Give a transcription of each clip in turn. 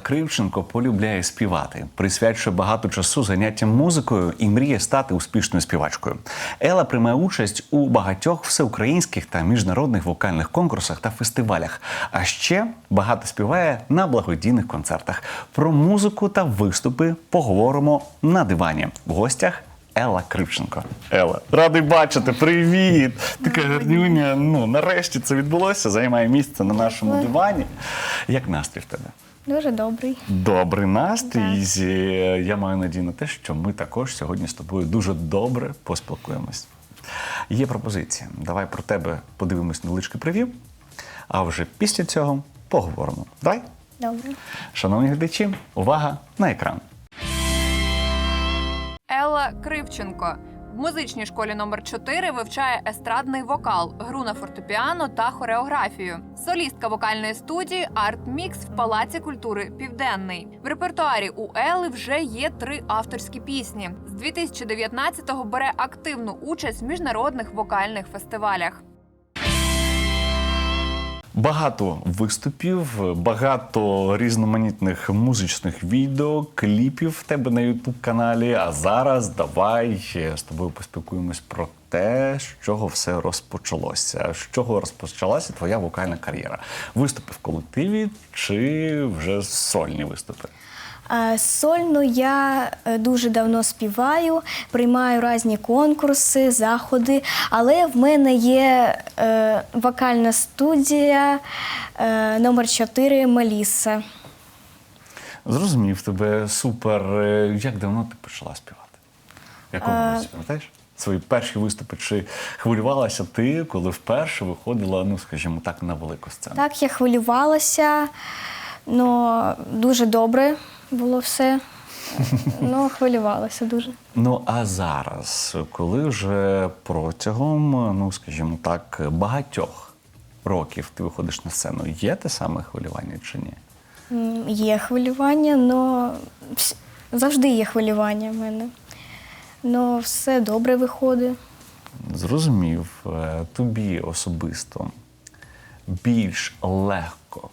Ела Кривченко полюбляє співати, присвячує багато часу заняттям музикою і мріє стати успішною співачкою. Ела приймає участь у багатьох всеукраїнських та міжнародних вокальних конкурсах та фестивалях. А ще багато співає на благодійних концертах. Про музику та виступи поговоримо на дивані. В гостях Елла Кривченко. Елла, радий бачити. Привіт! Така гарнюня. Ну нарешті це відбулося. Займає місце на нашому дивані. Як настрій в тебе? Дуже добрий. Добрий настрій. І, е, Я маю надію на те, що ми також сьогодні з тобою дуже добре поспілкуємось. Є пропозиція. Давай про тебе подивимось невеличкий прев'ю, а вже після цього поговоримо. Давай, Добре. шановні глядачі, увага на екран. Елла Кривченко в музичній школі номер 4 вивчає естрадний вокал, гру на фортепіано та хореографію. Солістка вокальної студії Арт Мікс в Палаці культури Південний. В репертуарі у Ели вже є три авторські пісні. З 2019-го бере активну участь в міжнародних вокальних фестивалях. Багато виступів, багато різноманітних музичних відео, кліпів в тебе на Ютуб каналі. А зараз давай з тобою поспілкуємось про те, з чого все розпочалося. З чого розпочалася твоя вокальна кар'єра? Виступи в колективі чи вже сольні виступи? Сольно я е, дуже давно співаю, приймаю різні конкурси, заходи, але в мене є е, вокальна студія е, номер 4 Меліса. Зрозумів тебе супер. Як давно ти почала співати? В Якому році, пам'ятаєш? Свої перші виступи, чи хвилювалася ти, коли вперше виходила, ну скажімо так, на велику сцену? Так, я хвилювалася, але дуже добре було все. Ну, хвилювалася дуже. Ну а зараз, коли вже протягом, ну скажімо так, багатьох років ти виходиш на сцену, є те саме хвилювання чи ні? Є хвилювання, але завжди є хвилювання в мене. Ну, все добре виходить. Зрозумів, е, тобі особисто більш легко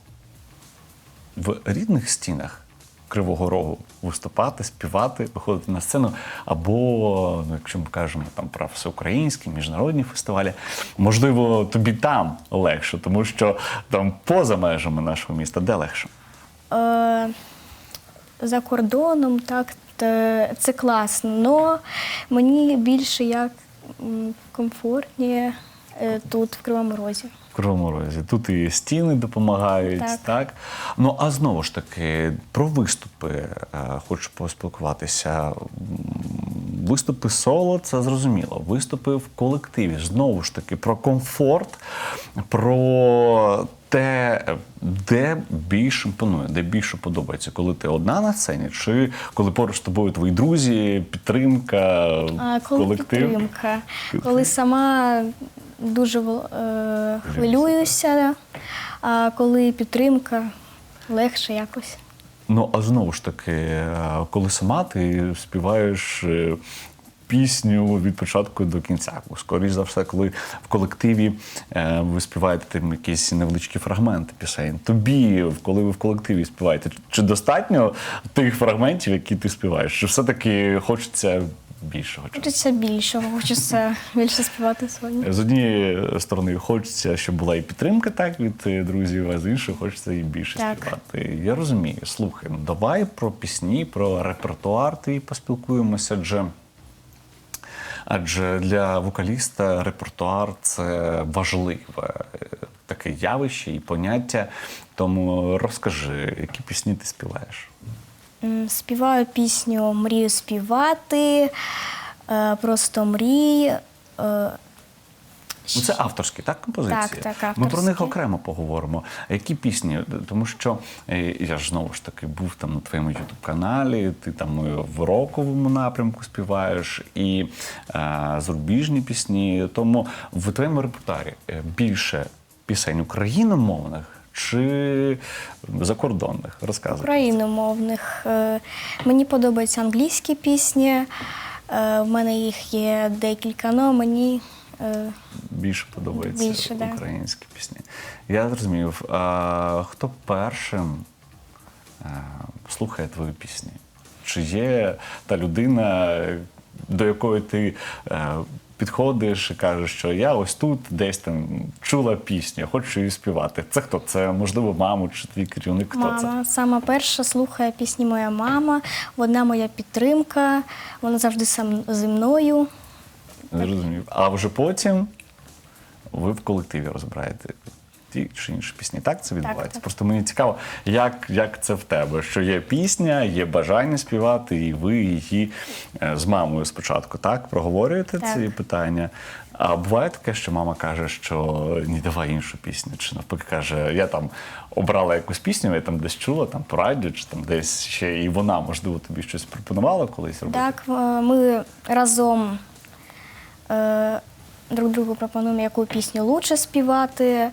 в рідних стінах Кривого Рогу виступати, співати, виходити на сцену, або, ну, якщо ми кажемо там про всеукраїнські, міжнародні фестивалі, можливо, тобі там легше, тому що там поза межами нашого міста де легше. Е, за кордоном, так, це класно, але мені більше як комфортніше тут, в Кривому Розі. Кривому Розі. Тут і стіни допомагають, так. Так. Ну а знову ж таки, про виступи е, хочу поспілкуватися. Виступи соло це зрозуміло. Виступи в колективі. Знову ж таки, про комфорт, про те, де більше імпонує, де більше подобається, коли ти одна на сцені, чи коли поруч з тобою твої друзі, підтримка, А коли колектив. підтримка, коли сама дуже е, хвилююся, а коли підтримка, легше якось. Ну, а знову ж таки, е, коли сама ти співаєш е, пісню від початку до кінця. Скоріше за все, коли в колективі е, ви співаєте там якісь невеличкі фрагменти пісень. Тобі, коли ви в колективі співаєте, чи достатньо тих фрагментів, які ти співаєш? Чи все-таки хочеться більшого часу? Хочеться більшого, хочеться більше співати сьогодні. З однієї сторони хочеться, щоб була і підтримка так від е, друзів, а з іншої хочеться і більше Так. співати. Я розумію. Слухай, ну давай про пісні, про репертуар ти поспілкуємося, адже. Адже для вокаліста репертуар це важливе е, таке явище і поняття. Тому розкажи, які пісні ти співаєш? Співаю пісню Мрію співати, е, просто мрій. е, Ну, це авторські, так, композиції? Так, так, Ми про них окремо поговоримо. Які пісні? Тому що е, я ж знову ж таки був там на твоєму ютуб-каналі, ти там в роковому напрямку співаєш і е, зарубіжні пісні. Тому в твоєму репертуарі більше пісень україномовних чи закордонних? Розказуй. Україномовних. Е, Мені подобаються англійські пісні. Е, В мене їх є декілька, але мені е, Більше подобаються Більше, да. українські пісні. Я зрозумів. А, хто першим слухає твої пісні? Чи є та людина, до якої ти підходиш і кажеш, що я ось тут десь там чула пісню, хочу її співати? Це хто? Це можливо маму чи твій керівник? Хто це? Мама сама перша слухає пісні моя мама. Вона моя підтримка, вона завжди сам зі мною. Зрозумів. А вже потім ви в колективі розбираєте ті чи інші пісні. Так це відбувається? так. Просто мені цікаво, як, як це в тебе? Що є пісня, є бажання співати, і ви її е, з мамою спочатку так проговорюєте Так. ці питання. А буває таке, що мама каже, що ні, давай іншу пісню, чи навпаки каже, я там обрала якусь пісню, я там десь чула, там по радіо, чи там десь ще і вона, можливо, тобі щось пропонувала колись робити. Так, ми разом е, друг другу пропонуємо, яку пісню лучше співати.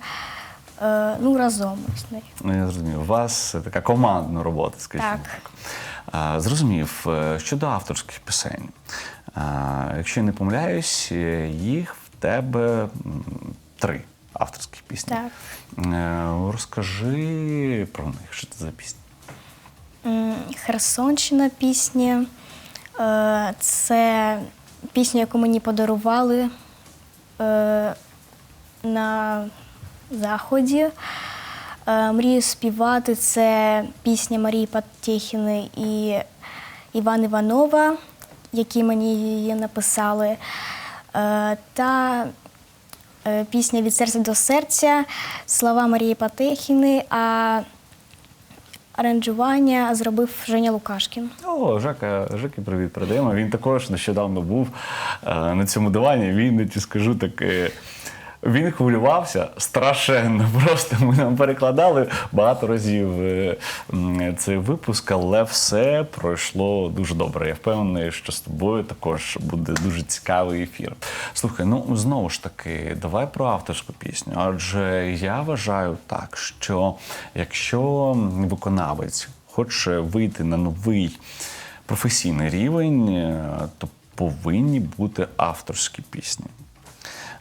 Е, ну, разом. ось нею. Ну, я зрозумів. У вас така командна робота, скажімо Так. так. А, Зрозумів. Е, Щодо авторських пісень. А, Якщо я не помиляюсь, е, їх в тебе три авторських пісні. Так. Розкажи про них, що це за пісні. Херсонщина пісня. Це пісня, яку мені подарували на заході. Е, Мрію співати це пісня Марії Патєхіни і Іван Іванова, які мені її написали. Е, Та е, пісня від серця до серця, слова Марії Патехіни, а аранжування зробив Женя Лукашкін. О, Жака, Жаки, привіт передаємо. Він також нещодавно був на цьому дивані. Він, ті скажу, так. Він хвилювався страшенно. Просто ми нам перекладали багато разів е, цей випуск, але все пройшло дуже добре. Я впевнений, що з тобою також буде дуже цікавий ефір. Слухай, ну знову ж таки, давай про авторську пісню. Адже я вважаю так, що якщо виконавець хоче вийти на новий професійний рівень, е, то повинні бути авторські пісні.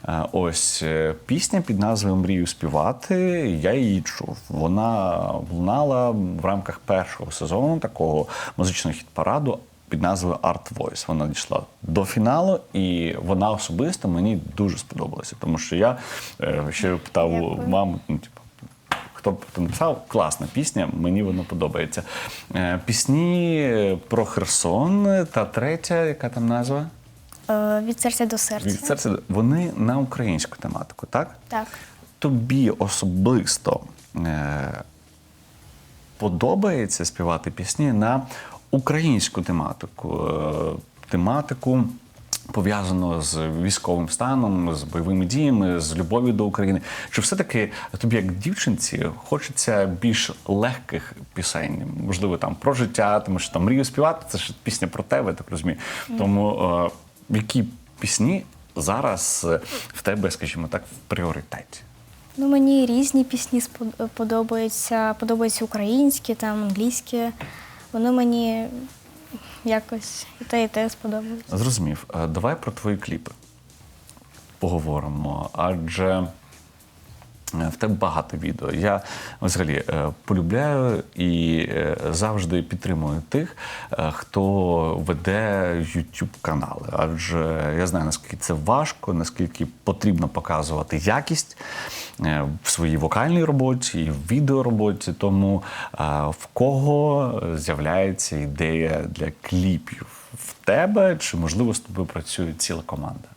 Е, Ось е, пісня під назвою Мрію співати. Я її чув. Вона лунала в рамках першого сезону такого музичного хіт-параду під назвою Art Voice. Вона дійшла до фіналу, і вона особисто мені дуже сподобалася, тому що я е, ще питав Дякую. маму, ну, типу, хто б то написав, класна пісня, мені вона подобається. Пісні про Херсон та третя, яка там назва? Е, Від серця до серця. Від серця вони на українську тематику, так? Так. Тобі особисто е, подобається співати пісні на українську тематику, е, тематику. Пов'язано з військовим станом, з бойовими діями, з любов'ю до України. Чи все-таки тобі, як дівчинці, хочеться більш легких пісень? Можливо, там про життя, тому що там мрію співати, це ж пісня про тебе, так розумію. Тому е, які пісні зараз е, в тебе, скажімо так, в пріоритеті? Ну, мені різні пісні спод- подобаються. Подобаються українські, там англійські. Воно мені якось і те, і те сподобається. Зрозумів. Е, Давай про твої кліпи поговоримо. Адже е, в тебе багато відео. Я взагалі е, полюбляю і е, завжди підтримую тих, е, хто веде youtube канали. Адже я знаю, наскільки це важко, наскільки потрібно показувати якість в своїй вокальній роботі і в відеороботі. Тому в кого з'являється ідея для кліпів? В тебе чи можливо з тобою працює ціла команда?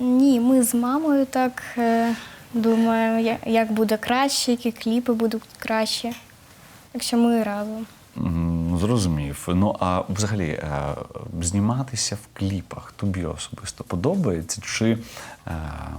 Ні, ми з мамою так думаємо, як буде краще, які кліпи будуть краще. Якщо ми разом. Зрозумів. Ну а взагалі е, зніматися в кліпах тобі особисто подобається? Чи е,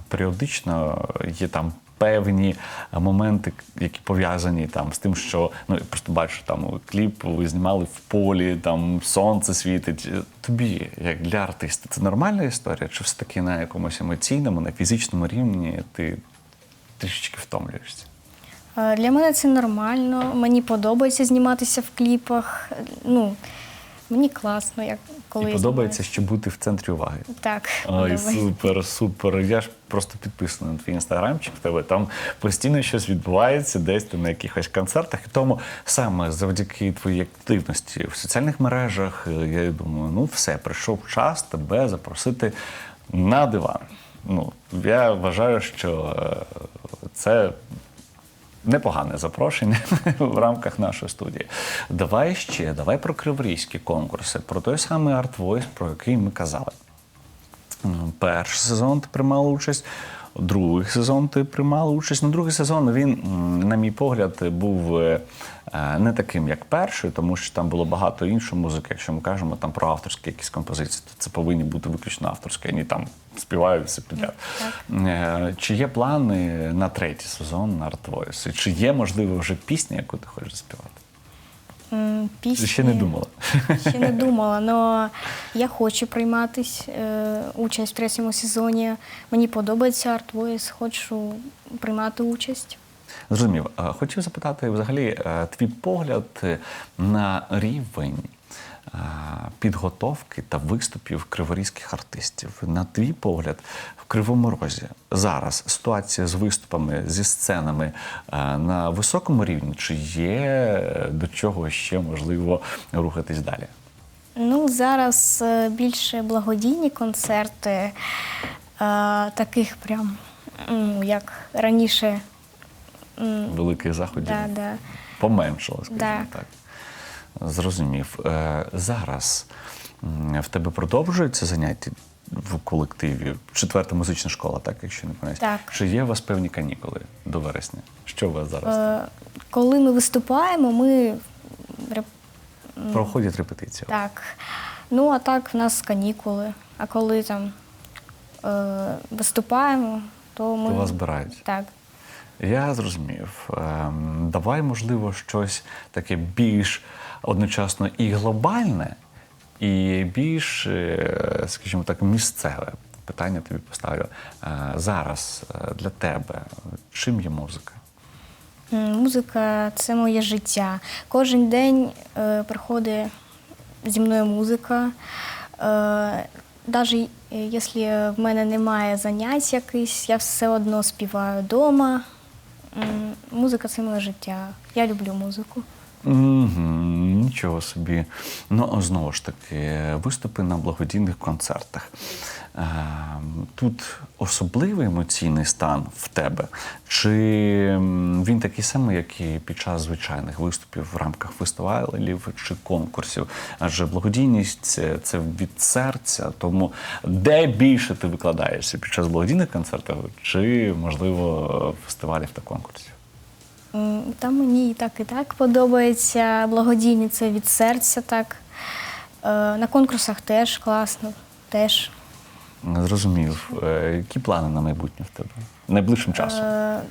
періодично є там певні моменти, які пов'язані там з тим, що ну я просто бачу там кліп, ви знімали в полі, там сонце світить. Тобі, як для артиста, це нормальна історія? Чи все таки на якомусь емоційному, на фізичному рівні ти трішечки втомлюєшся? Е, Для мене це нормально. Мені подобається зніматися в кліпах. Ну, Мені класно, як коли І подобається ще бути в центрі уваги. Так, Ой, супер, супер. Я ж просто підписаний на твій інстаграмчик в тебе. Там постійно щось відбувається, десь ти на якихось концертах. І тому саме завдяки твоїй активності в соціальних мережах, е, я думаю, ну все, прийшов час тебе запросити на диван. Ну, я вважаю, що е, це непогане запрошення в рамках нашої студії. Давай ще, давай про криворізькі конкурси, про той самий Art Voice, про який ми казали. Перший сезон ти приймала участь, другий сезон ти приймала участь. Ну, другий сезон він, на мій погляд, був е, не таким, як перший, тому що там було багато іншої музики. Якщо ми кажемо там про авторські якісь композиції, то це повинні бути виключно авторські, вони там співають все підряд. Е, Чи є плани на третій сезон на Art Voice? І Чи є, можливо, вже пісня, яку ти хочеш заспівати? Пісні... ще не думала. Ще не думала, але я хочу прийматись е, участь в третьому сезоні. Мені подобається Art Voice, хочу приймати участь. Зрозумів. Е, Хотів запитати взагалі е, твій погляд на рівень е, підготовки та виступів криворізьких артистів. На твій погляд, в Кривому Розі зараз ситуація з виступами, зі сценами на високому рівні, чи є до чого ще можливо рухатись далі? Ну, зараз більше благодійні концерти, таких прям, як раніше. Великих заходів Да, да. поменшало, скажімо Да. так. Зрозумів. Е, Зараз в тебе продовжуються заняття в колективі? Четверта музична школа, так, якщо не помиляюсь? Так. Чи є у вас певні канікули до вересня? Що у вас зараз? Е, коли ми виступаємо, ми Проходять репетиції? так. Ну, а так в нас канікули. А коли там е, виступаємо, то ми. То вас збирають? Так. Я зрозумів. Ем, Давай, можливо, щось таке більш одночасно і глобальне, і більш, е, скажімо так, місцеве. Питання тобі поставлю. Е, Зараз е, для тебе чим є музика? Музика це моє життя. Кожен день е, приходить зі мною музика. Е, навіть якщо в мене немає занять якихось, я все одно співаю вдома. Музика це моє життя. Я люблю музику. Угу, нічого собі. Ну, знову ж таки, виступи на благодійних концертах. Е, Тут особливий емоційний стан в тебе, чи він такий самий, як і під час звичайних виступів в рамках фестивалів чи конкурсів? Адже благодійність це, від серця. Тому де більше ти викладаєшся під час благодійних концертів, чи можливо фестивалів та конкурсів? Та мені і так, і так подобається. Благодійні це від серця так. Е, На конкурсах теж класно. Теж. Зрозумів. Е, Які плани на майбутнє в тебе? Найближчим часом? Е,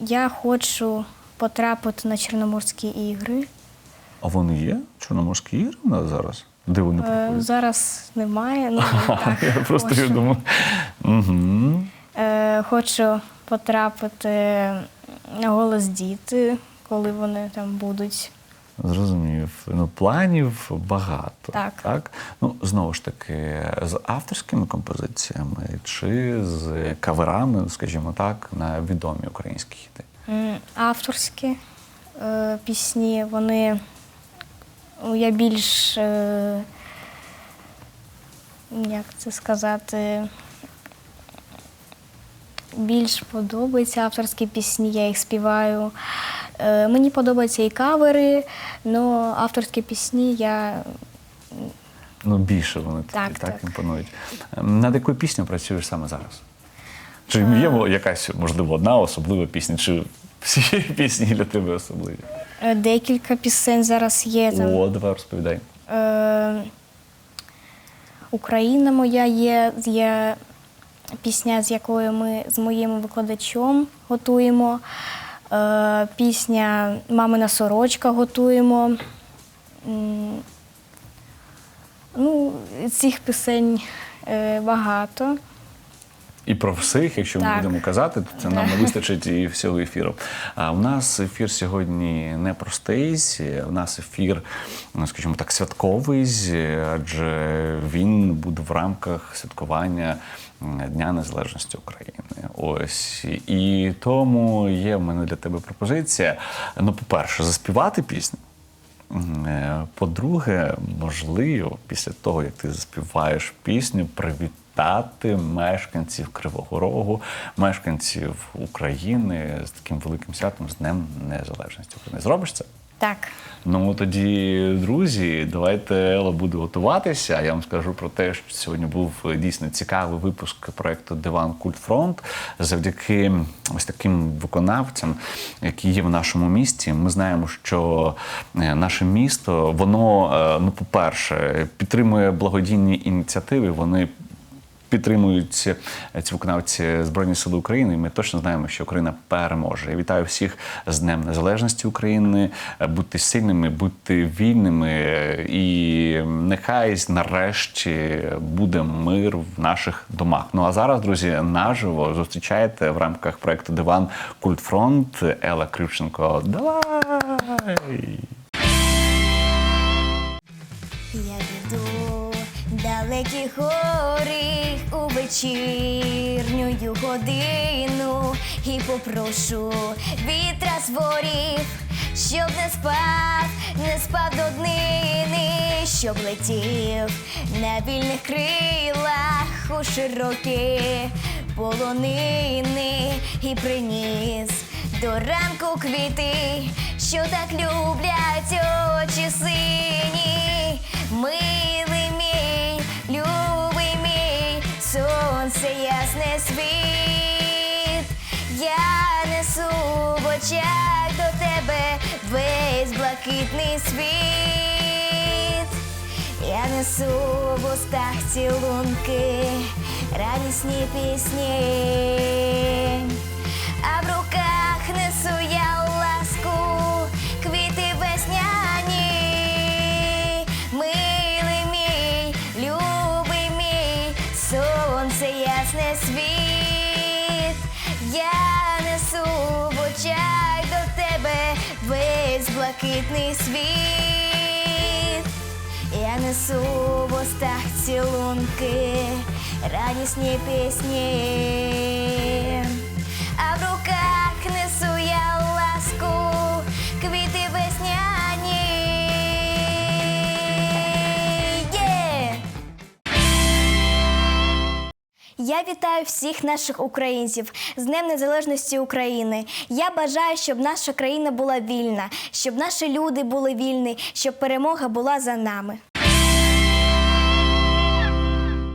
Я хочу потрапити на Чорноморські ігри. А вони є? Чорноморські ігри у нас зараз? Де вони Е, проходять? Зараз немає. Ну, так, Я просто я думаю. Угу. Е, Хочу потрапити на голос діти, коли вони там будуть. Зрозумів. Ну, планів багато. Так. так? Ну, знову ж таки, з авторськими композиціями чи з каверами, скажімо так, на відомі українські хіти. Авторські е, пісні, вони ну, я більш, е, як це сказати, більш подобаються авторські пісні, я їх співаю. Е, мені подобаються і кавери, але авторські пісні я Ну, більше вони Так, так, так. імпонують. Над якою піснею працюєш саме зараз? Чи є якась, можливо, одна особлива пісня, чи всі пісні для тебе особливі? е, декілька пісень зараз є. Там. О, давай розповідай. Е, Україна моя є, є пісня, з якою ми з моїм викладачем готуємо. Е, Пісня Мамина сорочка готуємо. Ну, цих пісень е, багато. І про всіх, якщо ми будемо казати, то це нам не вистачить і всього ефіру. А у нас ефір сьогодні непростий. У нас ефір, ну скажімо так, святковий, адже він буде в рамках святкування Дня Незалежності України. Ось і тому є в мене для тебе пропозиція. Ну, по-перше, заспівати пісню. Е, По-друге, можливо, після того, як ти заспіваєш пісню, привітати мешканців Кривого Рогу, мешканців України з таким великим святом з Днем Незалежності України. Зробиш це? Так. Ну тоді, друзі, давайте Ела буде готуватися. Я вам скажу про те, що сьогодні був дійсно цікавий випуск проекту Диван Культ Фронт. Завдяки ось таким виконавцям, які є в нашому місті. Ми знаємо, що е, наше місто, воно, е, ну, по-перше, підтримує благодійні ініціативи. Вони підтримують ці виконавці Збройні Сили України. І ми точно знаємо, що Україна переможе. Я вітаю всіх з Днем Незалежності України. Будьте сильними, будьте вільними, і нехай нарешті буде мир в наших домах. Ну а зараз, друзі, наживо зустрічаєте в рамках проекту Диван Культфронт Ела Крюченко. Давай! Я піду далекі гори у вечірню годину. І попрошу вітра з ворів, щоб не спав, не спав до днини, щоб летів на вільних крилах у широкі полонини. І приніс до ранку квіти, що так люблять очі сині, милий сонце ясне світ. Я несу в очах до тебе весь блакитний світ. Я несу в устах цілунки, радісні пісні, а в руках несу я блакитний світ. Я несу в устах цілунки, радісні пісні, а в руках несу Я вітаю всіх наших українців з Днем Незалежності України. Я бажаю, щоб наша країна була вільна, щоб наші люди були вільні, щоб перемога була за нами.